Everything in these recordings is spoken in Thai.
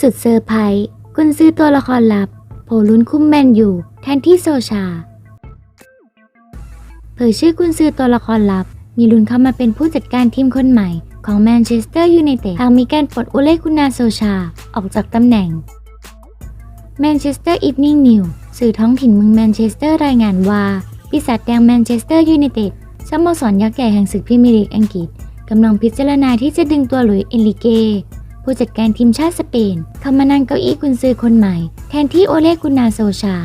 สุดเซอร์ไพรส์กุนซื้อตัวละครลับ โผลุ้นคุ้มแมนอยู่แทนที่โซชา เผยชื่อกุนซื้อตัวละครลับ มีลุ้นเข้ามาเป็นผู้จัดการทีมคนใหม่ ของแมนเชสเตอร์ยูไนเต็ดทางมีการปลดโอเลกุนาโซชา ออกจากตำแหน่งแมนเชสเตอร์อีฟนิ่งนิวสื่อท้องถิ่นเมืองแมนเชสเตอร์รายงานว่า ปีศาจแดงแมนเชสเตอร์ยูไนเต็ดสโมสรยักษ์ใหญ่แห่งศึกพรีเมียร์ลีกอังกฤษกำลังพิจารณาที่จะดึงตัวหลุยส์เอนริเก ผู้จัดการทีมชาติสเปน เข้ามานั่งเก้าอี้กุนซือคนใหม่ แทนที่โอเลกุนาโซชา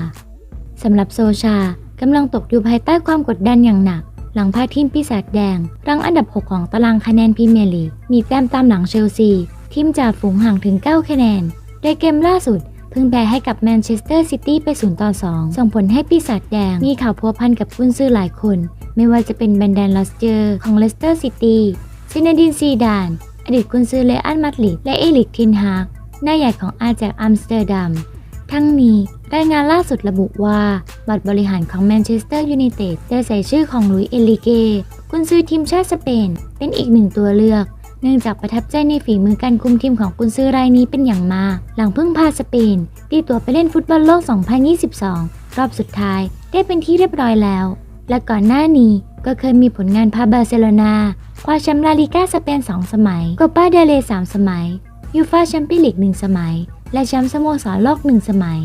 สำหรับโซชากำลังตกอยู่ภายใต้ความกดดันอย่างหนัก หลังพาทีมปีศาจแดง รั้งอันดับ 6 ของตารางคะแนนพรีเมียร์ลีกมีแต้มตามหลังเชลซี ทีมจ่าฝูงห่างถึง 9 คะแนน โดยเกมล่าสุดเพิ่งแพ้ให้กับแมนเชสเตอร์ซิตี้ไป0ต่อ2ส่งผลให้ปีศาจแดง มีข่าวพัวพันกับกุนซือหลายคน ไม่ว่าจะเป็นแบนแดนลอสเจอร์ของเลสเตอร์ซิตี้ซินดินซีดาน อดีตกุนซือเลอันมาดริดและเอลิกทินฮากหน้าใหญ่ของอาจากอัมสเตอร์ดัม ทั้งนี้รายงานล่าสุดระบุว่า บัตรบริหารของแมนเชสเตอร์ยูไนเต็ดได้ใส่ชื่อของลุยเอลิเกกุนซือทีมชาติสเปน เป็นอีกหนึ่งตัวเลือก เนื่องจากประทับใจในฝีมือการคุมทีมของกุนซือรายนี้เป็นอย่างมาก หลังเพิ่งพาสเปนตีตัวไปเล่นฟุตบอลโลก 2022 รอบสุดท้ายได้เป็นที่เรียบร้อยแล้ว และก่อนหน้านี้ ก็เคยมีผลงานพาบาร์เซโลนาคว้าแชมป์ลาลิก้าสเปน 2 สมัยโกปาเดเล3สมัยยูฟาแชมเปี้ยนลีก1สมัย และแชมป์สโมสรโลก1สมัย